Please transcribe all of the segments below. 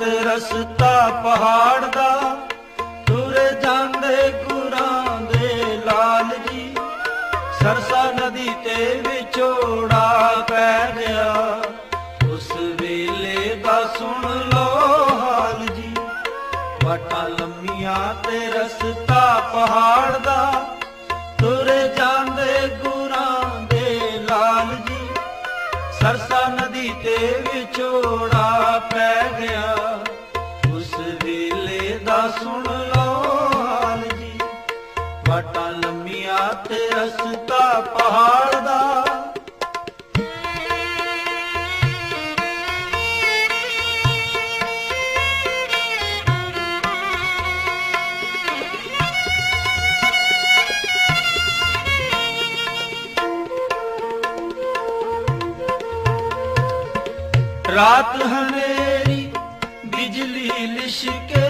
ਤੇ ਰਸਤਾ ਪਹਾੜ ਦਾ। ਤੁਰ ਜਾਂਦੇ ਗੁਰਾਂ ਦੇ ਲਾਲ ਜੀ। ਸਰਸਾ ਨਦੀ ਤੇ ਵਿਛੋੜਾ ਪੈ ਗਿਆ। ਉਸ ਵੇਲੇ ਦਾ ਸੁਣ ਲੋ ਹਾਲ ਜੀ। ਵਾਟਾਂ ਲੰਮੀਆਂ ਤੇ ਰਸਤਾ ਪਹਾੜ ਦਾ। ਦਾ ਸੁਣ ਲਓ ਹਾਲ ਜੀ ਵਾਟਾਂ ਲੰਮੀਆਂ ਤੇ ਰਸਤਾ ਪਹਾੜ ਦਾ। ਰਾਤ ਹਨੇਰੀ, ਬਿਜਲੀ ਲਿਸ਼ਕੇ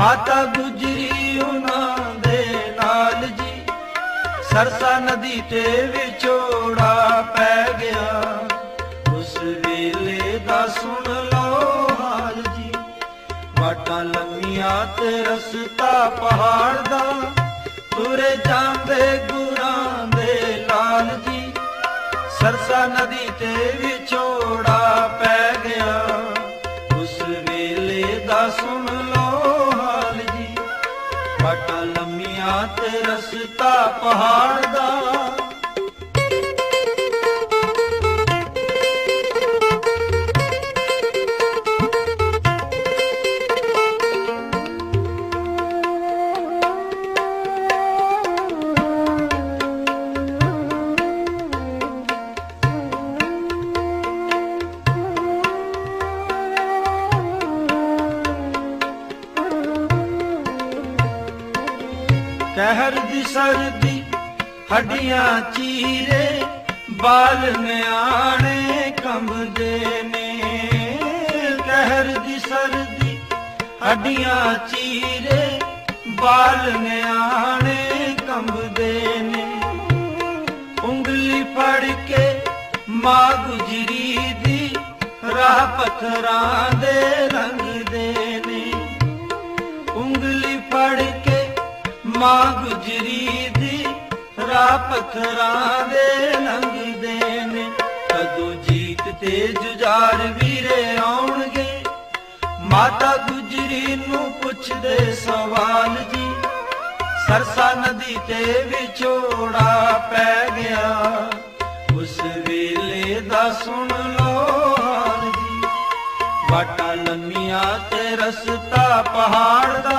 ਮਾਤਾ ਗੁਜਰੀ ਉਹਨਾਂ ਦੇ ਨਾਲ ਜੀ। ਸਰਸਾ ਨਦੀ ਤੇ ਵਿਛੋੜਾ ਪੈ ਗਿਆ। ਉਸ ਵੇਲੇ ਦਾ ਸੁਣ ਲਓ ਹਾਲ ਜੀ। ਵਾਟਾਂ ਲੰਮੀਆਂ ਤੇ ਰਸਤਾ ਪਹਾੜ ਦਾ। ਤੁਰੇ ਜਾਂਦੇ ਗੁਰਾਂ ਦੇ ਲਾਲ ਜੀ। ਸਰਸਾ ਨਦੀ ਤੇ ਵਿਛੋੜਾ ਪੈ ਗਿਆ। ਉਸ ਵੇਲੇ ਦਾ ਸੁਣ ਰਸਤਾ ਪਹਾੜ ਦਾ। ਕਹਿਰ ਦੀ ਸਰਦੀ ਹੱਡੀਆਂ ਚੀਰੇ, ਬਾਲ ਨਿਆਣੇ ਕੰਬਦੇ ਨੇ। ਕਹਿਰ ਦੀ ਸਰਦੀ ਹੱਡੀਆਂ ਚੀਰੇ, ਬਾਲ ਨਿਆਣੇ ਕੰਬਦੇ ਨੇ। ਉਂਗਲੀ ਫੜ ਕੇ ਮਾਂ ਗੁਜਰੀ ਦੀ, ਰਾਹ ਪੱਥਰਾਂ ਦੇ ਰੰਗ ਦੇ ਮਾਂ ਗੁਜਰੀ ਦੀ ਰਾਹ ਪੱਥਰਾਂ ਦੇ ਲੰਘਦੇ ਨੇ। ਕਦੋਂ ਜੀਤ ਤੇ ਜੁਝਾਰ ਵੀਰੇ ਆਉਣਗੇ? ਮਾਤਾ ਗੁਜਰੀ ਨੂੰ ਪੁੱਛਦੇ ਸਵਾਲ ਜੀ, ਸਰਸਾ ਨਦੀ ਤੇ ਵਿਛੋੜਾ ਪੈ ਗਿਆ। ਉਸ ਵੇਲੇ ਦਾ ਸੁਣ ਲੋ ਜੀ, ਵਾਟਾਂ ਲੰਮੀਆਂ ਤੇ ਰਸਤਾ ਪਹਾੜ ਦਾ।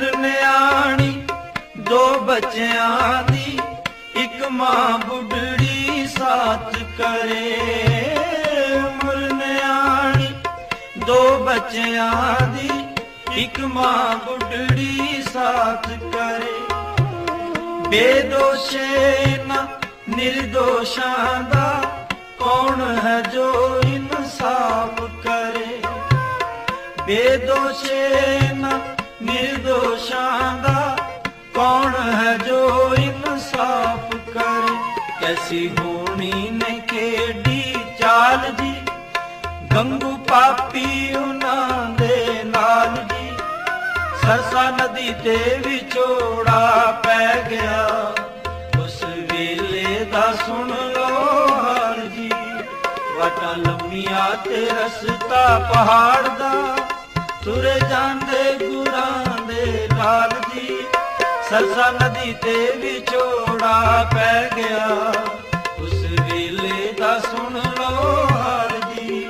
ਉਮਰ ਨਿਆਣੀ, ਦੋ ਬੱਚਿਆਂ ਦੀ, ਇੱਕ ਮਾਂ ਬੁੱਢੜੀ ਸਾਥ ਕਰੇ। ਉਮਰ ਨਿਆਣੀ, ਦੋ ਬੱਚਿਆਂ ਦੀ, ਇੱਕ ਮਾਂ ਬੁੱਢੜੀ ਸਾਥ ਕਰੇ। ਬੇਦੋਸ਼ੇ ਨਾ, ਨਿਰਦੋਸ਼ਾਂ ਦਾ, ਕੌਣ ਹੈ ਜੋ ਇਨਸਾਫ ਕਰੇ? ਬੇਦੋਸ਼ੇ ਨਾ ਨਿਰਦੋਸ਼ਾਂ ਦਾ ਕੌਣ ਹੈ ਜੋ ਇਨਸਾਫ ਕਰੇ? ਕੈਸੀ ਹੋਣੀ ਨੇ ਖੇਡੀ ਚਾਲ ਜੀ? ਗੰਗੂ ਪਾਪੀ ਉਹਨਾਂ ਦੇ ਨਾਲ ਜੀ। ਸਰਸਾ ਨਦੀ ਤੇ ਵਿਛੋੜਾ ਪੈ ਗਿਆ। ਉਸ ਵੇਲੇ ਦਾ ਸੁਣ ਲੋ ਹਾਲ ਜੀ। ਵਾਟਾਂ ਲੰਮੀਆਂ ਤੇ ਰਸਤਾ ਪਹਾੜ ਦਾ। ਤੁਰੇ ਜਾਂਦੇ ਸਰਸਾ ਨਦੀ ਤੇ ਵਿਛੋੜਾ ਪੈ ਗਿਆ। ਉਸ ਵੇਲੇ ਦਾ ਸੁਣ ਲੋ ਹਾਲ ਜੀ,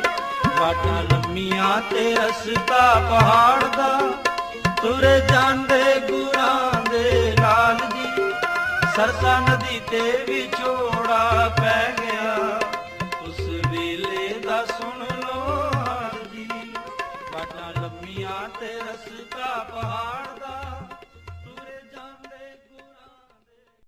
ਵਾਟਾਂ ਲੰਮੀਆਂ ਤੇ ਰਸਤਾ ਪਹਾੜ ਦਾ। ਤੁਰੇ ਜਾਂਦੇ ਗੁਰਾਂ ਦੇ ਲਾਲ ਜੀ, ਸਰਸਾ ਨਦੀ ਤੇ ਵਿਛੋੜਾ ਪੈ ਗਿਆ।